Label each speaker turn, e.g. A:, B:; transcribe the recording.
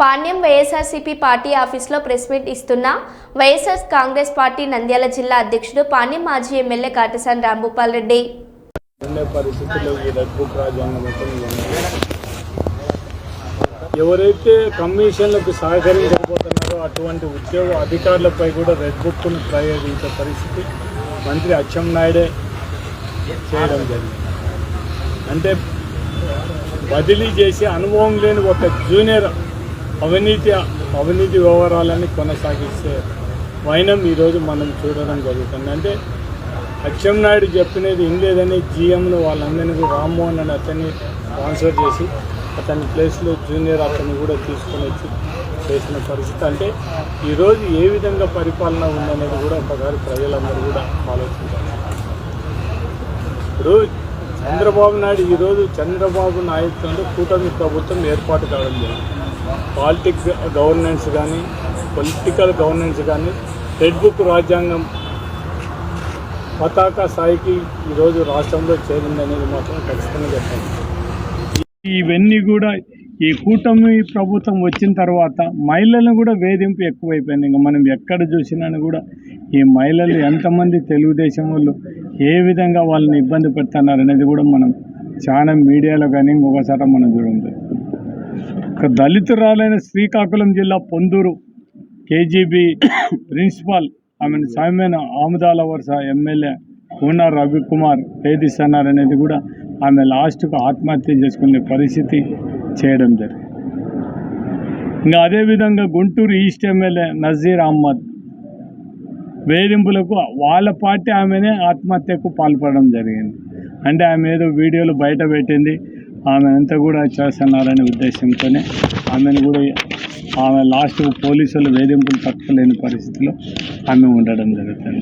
A: Panyam YSRCP party ఆఫీస్లో press meet ఇస్తున్న YSR Congress party Nandyal జిల్లా అధ్యక్షుడు పాణ్యం మాజీ ఎమ్మెల్యే కాటసాని రాంభూపాల్ రెడ్డి.
B: పరిస్థితుల్లో ఎవరైతే కమిషన్లకు సహకరించకపోతున్నారో అటువంటి ఉద్యోగ అధికారులపై కూడా రెడ్ బుక్ను ప్రయోగించే పరిస్థితి మంత్రి అచ్చం నాయుడే చేయడం జరిగింది. అంటే బదిలీ చేసి అనుభవం లేని ఒక జూనియర్ అవినీతి అవినీతి వ్యవహారాలని కొనసాగిస్తే వైనం ఈరోజు మనం చూడడం జరుగుతుంది. అంటే అచ్చెం నాయుడు చెప్పినది ఏం లేదని జీఎంను వాళ్ళందరినీ కూడా రామ్మోహన్ అని అతన్ని ట్రాన్స్ఫర్ చేసి అతని ప్లేస్లో జూనియర్ అతన్ని కూడా తీసుకొని వచ్చి చేసిన పరిస్థితి. అంటే ఈరోజు ఏ విధంగా పరిపాలన ఉందనేది కూడా ఒకసారి ప్రజలందరూ కూడా ఆలోచించాలి. ఇప్పుడు చంద్రబాబు నాయుడు ఈరోజు చంద్రబాబు నాయకత్వంలో కూటమి ప్రభుత్వం ఏర్పాటు కావడం జరిగింది. పాలిటిక్స్ గవర్నెన్స్ కానీ పొలిటికల్ గవర్నెన్స్ కానీ రెడ్ బుక్ రాజ్యాంగం పతాక స్థాయికి ఈరోజు రాష్ట్రంలో చేరింది అనేది మాత్రం ఖచ్చితంగా చెప్పాలి. ఇవన్నీ కూడా ఈ కూటమి ప్రభుత్వం వచ్చిన తర్వాత మహిళలను కూడా వేధింపు ఎక్కువైపోయింది. ఇంకా మనం ఎక్కడ చూసినా కూడా ఈ మహిళలు ఎంతమంది తెలుగుదేశం వాళ్ళు ఏ విధంగా వాళ్ళని ఇబ్బంది పెడుతున్నారు అనేది కూడా మనం చాలా మీడియాలో కానీ ఇంకొకసారి మనం చూడండి ఒక దళితురాలైన శ్రీకాకుళం జిల్లా పొందూరు కేజీబీ ప్రిన్సిపాల్ ఆమెను సామ్యన ఆముదాల వరుస ఎమ్మెల్యే కూన రవికుమార్ వేధిస్తున్నారు అనేది కూడా ఆమె లాస్ట్కు ఆత్మహత్య చేసుకునే పరిస్థితి చేయడం జరిగింది. ఇంకా అదేవిధంగా గుంటూరు ఈస్ట్ ఎమ్మెల్యే నజీర్ అహ్మద్ వేధింపులకు వాళ్ళ పార్టీ ఆమెనే ఆత్మహత్యకు పాల్పడడం జరిగింది. అంటే ఆమె ఏదో వీడియోలు బయట పెట్టింది. ఆమె అంతా కూడా చేస్తున్నారనే ఉద్దేశంతోనే ఆమెను కూడా ఆమె లాస్ట్ పోలీసులు వేధింపులు తప్పలేని పరిస్థితిలో ఆమె ఉండడం జరుగుతుంది.